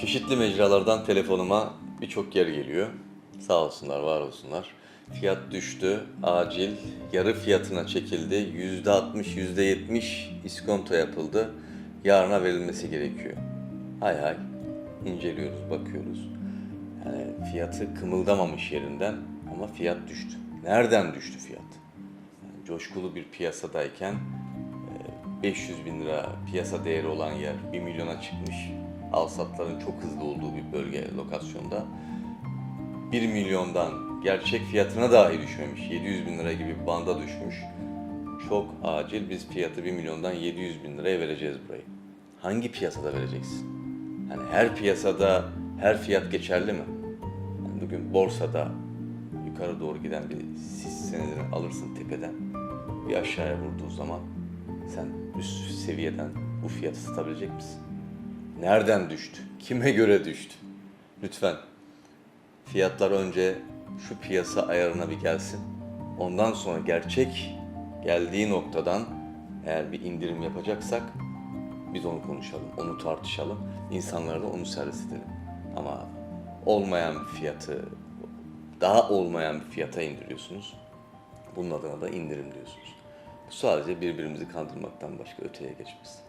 Çeşitli mecralardan telefonuma birçok yer geliyor. Sağ olsunlar, var olsunlar. Fiyat düştü, acil, yarı fiyatına çekildi. Yüzde 60, yüzde 70 iskonto yapıldı. Yarına verilmesi gerekiyor. Hay hay, inceliyoruz, bakıyoruz. Yani fiyatı kımıldamamış yerinden ama fiyat düştü. Nereden düştü fiyat? Yani coşkulu bir piyasadayken e, 500 bin lira piyasa değeri olan yer 1 milyona çıkmış. Alsatların çok hızlı olduğu bir bölge, lokasyonda. 1 milyondan gerçek fiyatına dahi düşmemiş. 700 bin lira gibi bir banda düşmüş. Çok acil biz fiyatı 1 milyondan 700 bin liraya vereceğiz burayı. Hangi piyasada vereceksin? Yani her piyasada her fiyat geçerli mi? Yani bugün borsada yukarı doğru giden bir sis senedini alırsın tepeden. Bir aşağıya vurduğu zaman sen üst seviyeden bu fiyatı satabilecek misin? Nereden düştü? Kime göre düştü? Lütfen fiyatlar önce şu piyasa ayarına bir gelsin. Ondan sonra gerçek geldiği noktadan eğer bir indirim yapacaksak biz onu konuşalım, onu tartışalım. İnsanlara da onu servis edelim. Ama olmayan bir fiyatı, daha olmayan bir fiyata indiriyorsunuz. Bunun adına da indirim diyorsunuz. Bu sadece birbirimizi kandırmaktan başka öteye geçmez.